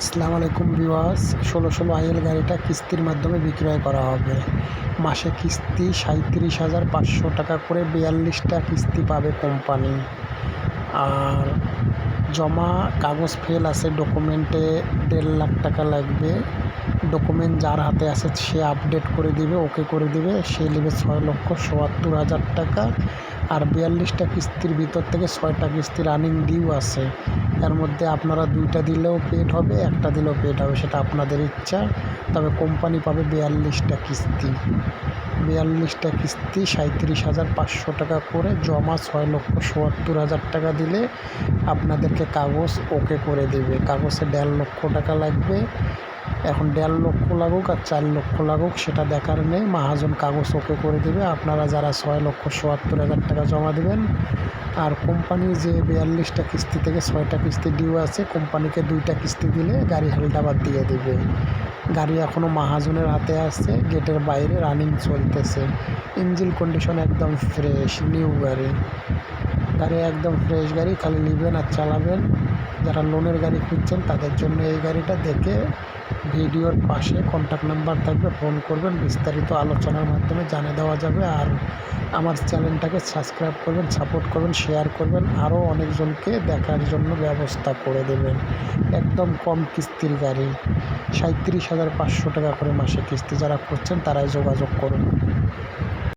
আসসালামু আলাইকুম বিওয়াস ষোলো ষোলো আইএল গাড়িটা কিস্তির মাধ্যমে বিক্রয় করা হবে। মাসে কিস্তি সাঁত্রিশ হাজার পাঁচশো টাকা করে বিয়াল্লিশটা কিস্তি পাবে কোম্পানি। আর জমা কাগজ ফেল আছে, ডকুমেন্টে দেড় লাখ টাকা লাগবে। ডকুমেন্ট যার হাতে আছে সে আপডেট করে দিবে, ওকে করে দিবে। সে নেবে ছয় লক্ষ চুয়াত্তর হাজার টাকা। আর বিয়াল্লিশটা কিস্তির ভিতর থেকে ছয়টা কিস্তি রানিং ডিউ আছে। এর মধ্যে আপনারা দুইটা দিলেও পেড হবে, একটা দিলেও পেড হবে, সেটা আপনাদের ইচ্ছা। তবে কোম্পানি পাবে বিয়াল্লিশটা কিস্তি। বিয়াল্লিশটা কিস্তি সাঁত্রিশ হাজার পাঁচশো টাকা করে, জমা ছয় লক্ষ চুয়াত্তর হাজার টাকা দিলে আপনাদেরকে কাগজ ওকে করে দেবে। কাগজে দেড় লক্ষ টাকা লাগবে। এখন দেড় লক্ষ লাগুক আর চার লক্ষ লাগুক, সেটা দেখার নেই। মাহাজন কাগজ ওকে করে দেবে। আপনারা যারা ছয় লক্ষ চুয়াত্তর হাজার টাকা জমা দেবেন, আর কোম্পানি যে বিয়াল্লিশটা কিস্তি থেকে ছয়টা কিস্তি ডিউ আছে, কোম্পানিকে দুইটা কিস্তি দিলে গাড়ি হালটাবাদ দিয়ে দেবে। গাড়ি এখনও মাহাজনের হাতে আসছে গেটের বাইরে রানিং চলতেছে। ইঞ্জিন কন্ডিশন একদম ফ্রেশ নিউ গাড়ি। গাড়ি একদম ফ্রেশ গাড়ি, খালি নেবেন আর চালাবেন। যারা লোনের গাড়ি খুঁজছেন, তাদের জন্য এই গাড়িটা দেখে ভিডিওর পাশে কন্ট্যাক্ট নাম্বার থাকবে ফোন করবেন, বিস্তারিত আলোচনার মাধ্যমে জানিয়ে দেওয়া যাবে। আর আমার চ্যানেলটাকে সাবস্ক্রাইব করবেন সাপোর্ট করবেন শেয়ার করবেন আরও অনেকজনকে দেখার জন্য ব্যবস্থা করে দেবেন। একদম কম কিস্তির গাড়ি সাঁত্রিশ হাজার পাঁচশো টাকা করে মাসে কিস্তি যারা করছেন তারাই যোগাযোগ করুন।